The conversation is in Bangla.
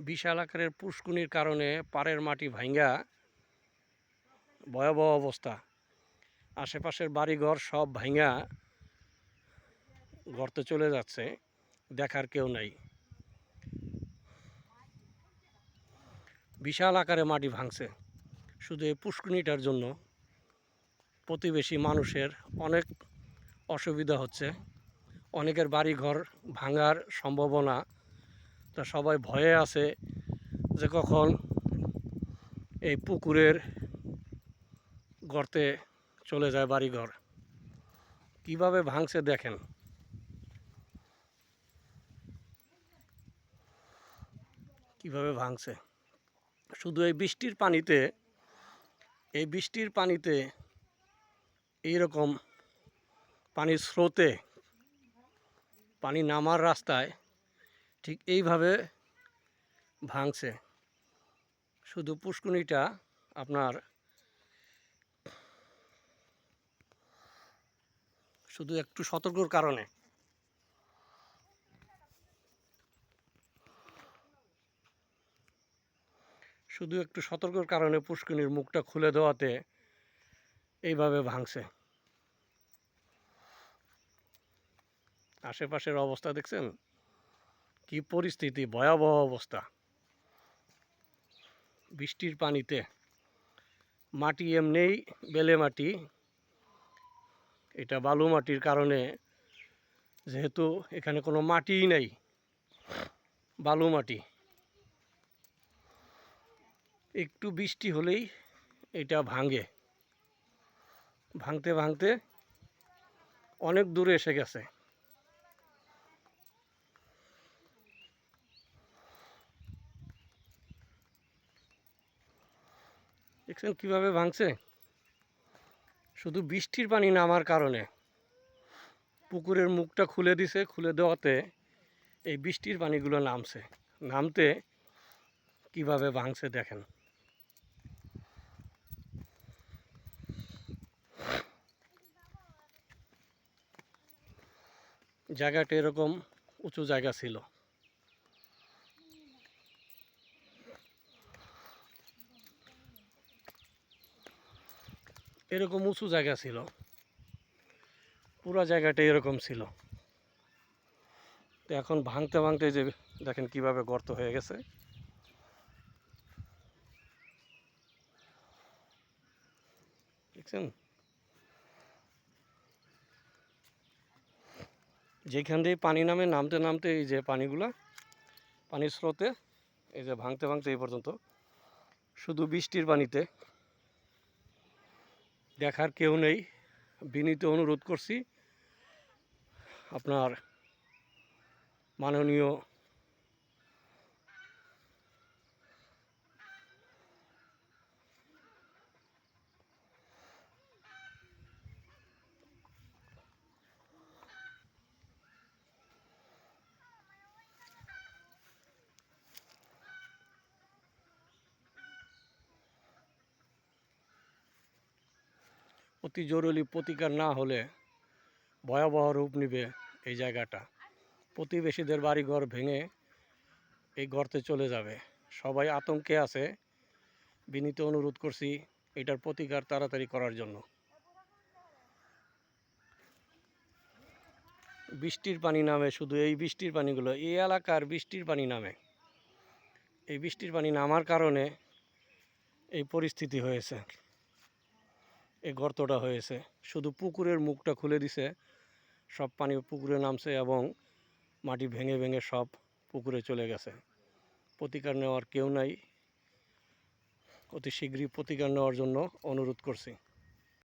বিশাল আকারের পুষ্কুনির কারণে পাড়ের মাটি ভাঙ্গা ভয়াবহ অবস্থা। আশেপাশের বাড়িঘর সব ভাঙ্গা গর্তে চলে যাচ্ছে, দেখার কেউ নাই। বিশাল আকারে মাটি ভাঙছে। শুধু এই পুষ্কুনিটার জন্য প্রতিবেশী মানুষের অনেক অসুবিধা হচ্ছে। অনেকের বাড়িঘর ভাঙার সম্ভাবনা তা সবাই ভয়ে আছে যে কখন এই পুকুরের গর্তে চলে যায় বাড়িঘর। কীভাবে ভাঙছে দেখেন। কীভাবে ভাঙছে। শুধু এই বৃষ্টির পানিতে, এই বৃষ্টির পানিতে এইরকম পানির স্রোতে পানি নামার রাস্তায় ঠিক এইভাবে ভাঙছে। শুধু পুষ্কুনিটা আপনার শুধু একটু সতর্কর কারণে। শুধু একটু সতর্কর কারণে পুষ্কুনির মুখটা খুলে দেওয়াতে এইভাবে ভাঙছে। আশেপাশের অবস্থা দেখছেন? কি পরিস্থিতি? ভয়াবহ অবস্থা। বৃষ্টির পানিতে মাটি এমনিই বেলে মাটি। এটা বালু মাটির কারণে যেহেতু এখানে কোনো মাটিই নেই, বালু মাটি। একটু বৃষ্টি হলেই এটা ভাঙে। ভাঙতে ভাঙতে অনেক দূরে এসে গেছে। দেখছেন কীভাবে ভাঙছে? শুধু বৃষ্টির পানি নামার কারণে। পুকুরের মুখটা খুলে দিছে, খুলে দেওয়াতে এই বৃষ্টির পানিগুলো নামছে। নামতে কীভাবে ভাঙছে দেখেন। জায়গাটা এরকম উঁচু জায়গা ছিল। এরকম উঁচু জায়গা ছিল। পুরো জায়গাটা এরকম ছিল। তো এখন ভাঙতে ভাঙতে যে দেখেন কীভাবে গর্ত হয়ে গেছে। দেখছেন? যেখান দিয়ে পানি নামে, নামতে নামতে এই যে পানিগুলা, পানির স্রোতে এই যে ভাঙতে ভাঙতে এই পর্যন্ত। শুধু বৃষ্টির পানিতে দেখার কেউ নেই। বিনীত অনুরোধ করছি। আপনার মাননীয় অতি জরুরি প্রতিকার না হলে ভয়াবহ রূপ নেবে এই জায়গাটা। প্রতিবেশীদের বাড়িঘর ভেঙে এই গর্তে চলে যাবে। সবাই আতঙ্কে আছে। বিনীত অনুরোধ করছি এটার প্রতিকার তাড়াতাড়ি করার জন্য। বৃষ্টির পানি নামে শুধু এই বৃষ্টির পানিগুলো, এই এলাকার বৃষ্টির পানি নামে। এই বৃষ্টির পানি নামার কারণে এই পরিস্থিতি হয়েছে। এই গর্তটা হয়েছে। শুধু পুকুরের মুখটা খুলে দিছে। সব পানি পুকুরে নামছে এবং মাটি ভেঙে ভেঙে সব পুকুরে চলে গেছে। প্রতিকার নেওয়ার কেউ নাই। অতি শীঘ্রই প্রতিকার নেওয়ার জন্য অনুরোধ করছি।